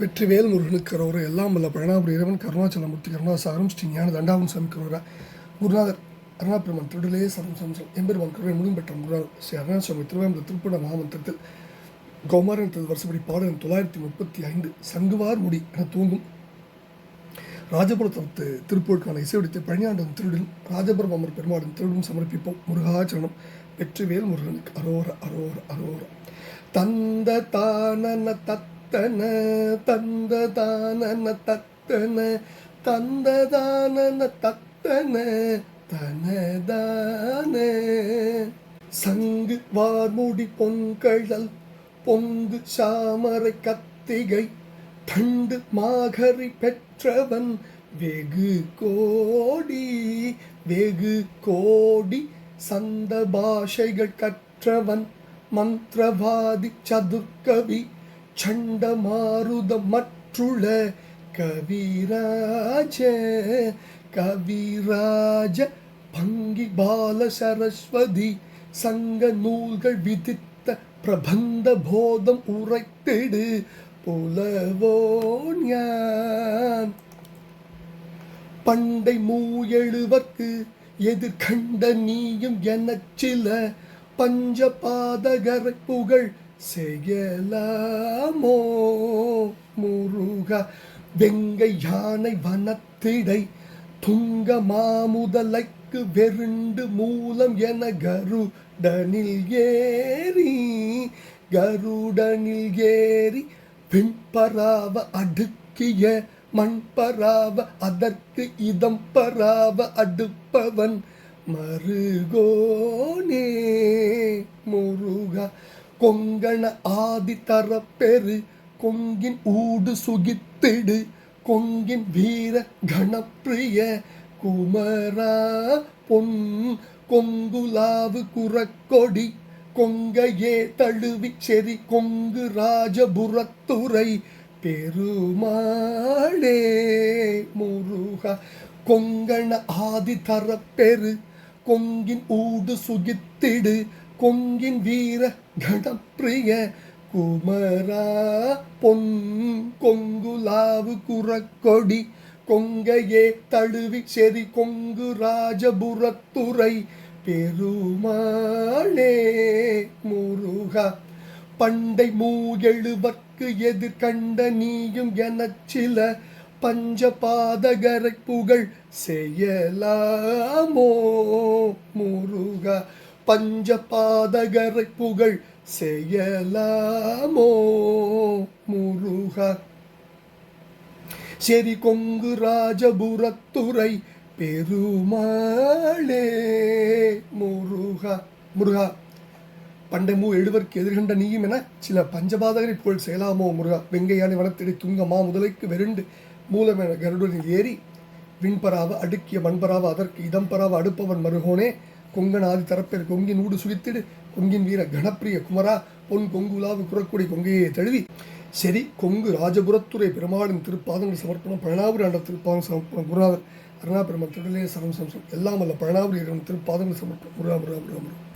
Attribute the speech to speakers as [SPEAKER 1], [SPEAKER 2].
[SPEAKER 1] வெற்றிவேல் முருகனுக்கு கரோர எல்லாம் வல்ல பழனாபுரி இறைவன் கருணாச்சலமூர்த்தி கருணாசாரம் ஸ்ரீ ஞான தண்டாவும் சாமி கரோரா குருநாதர் அருணாபிரமன் திருடலே சரம் சம்சம் எம்பெருமான் கருவை முழும் பெற்ற குருநாதர் ஸ்ரீ அருணாசுவாமி திருவேம்பல திருப்பட மகாமந்திரத்தில் கௌமாரன் திரு வருஷப்படி பாடல் தொள்ளாயிரத்தி முப்பத்தி ஐந்து சங்குவார் முடி என தூங்கும் ராஜபுரத்தத்து திருப்பூருக்கான இசையடித்த பழனியாண்டன் திருடன் ராஜபுரம் அமர் பெருமாடன் திருடன் சமர்ப்பிப்போம். முருகாச்சரணம். வெற்றிவேல் முருகனுக்கு அரோர அரோர அரோர. தந்த தானன தத்தன தந்த தானன தத்தன தந்த தானன தத்தன தனதான. சங்கு வார்முடி பொங்கழல் பொங்கு சாமரை கத்திகை தண்டு மாகரி பெற்றவன் வெகு கோடி வெகு கோடி சந்த பாஷைகள் கற்றவன் மந்திரவாதி சதுர்கவி சண்டமாருத மற்றுள கவிராஜ கவிராஜ பங்கி பால சரஸ்வதி சங்க நூல்கள் விதித்த பிரபந்த போதம் உரைத்திடு புலவோன் யான். பண்டை மூயெழுவர்க்கு எதிர்கண்ட நீயும் எனச் சில பஞ்சபாதகரை புகழ் செய்யலாமோ? முருகா வெங்கை யானை வனத்திடை துங்க மாமுதலைக்கு வெருண்டு மூலம் என கருடனில் ஏறி கருடனில் ஏறி வெண்பராவ அடுக்கிய மண்பராவ அதற்கு இதம் பராவ அடுப்பவன் மருகோனே. முருகா கொங்கண ஆதி தரப்பெரு கொங்கின் ஊடு சுகித்திடு கொங்கின் வீர கணப்பிரிய குமரா பொன் கொங்குலாவு குரக்கொடி கொங்கையே தழுவி செறி கொங்கு ராஜபுரத்துறை பெருமாளே முருகா. கொங்கண ஆதி தரப்பெரு கொங்கின் ஊடு சுகித்திடு கொங்கின் வீர கணப்பிரிய குமரா பொன் கொங்குலாவு குரக்கொடி கொங்கையே தழுவி செறி கொங்கு ராஜபுரத்துறை பெருமாளே முருகா பண்டை மூயெழுவர்க்கு எதிர்கண்ட நீயும் எனச் சில பஞ்சபாதகரை புகழ் செய்யலாமோ முருகா? பஞ்ச பாதகரை புகழ் செய்யலாமோ முருகா? செரி கொங்கு ராஜபுரத்துறை பெருமாளே முருகா? முருகா பண்டமூ எழுவர்க்கு எதிர்கண்ட நீயும் என சில பஞ்சபாதகரை புகழ் செயலாமோ முருகா? வெங்கையானை வனத்திடை துங்கமா முதலைக்கு வெருண்டு மூலமென கருடனில் ஏறி விண்பராவ அடுக்கிய மண்பராவ அதற்கு இடம்பராவ அடுப்பவன் மருகோனே கொங்கனாதி தரப்பேர் கொங்கின் ஊடு சுகித்திடு கொங்கின் வீர கணப்பிரிய குமரா பொன் கொங்குலாவு குரக்குடி கொங்கையை தழுவி. சரி கொங்கு ராஜபுரத்துறை பெருமாளின் திருப்பாதங்கள் சமர்ப்பணம் பழனாபுரி ஆண்ட திருப்பாதம் சமர்ப்பணம் குருநாதர் அருணா பெருமாள் திருடலே சரம் சம்சம் எல்லாம் அல்ல பழனாபுரி திருப்பாதங்கள் சமர்ப்பணம் முருகா முருகா முருகா முருகா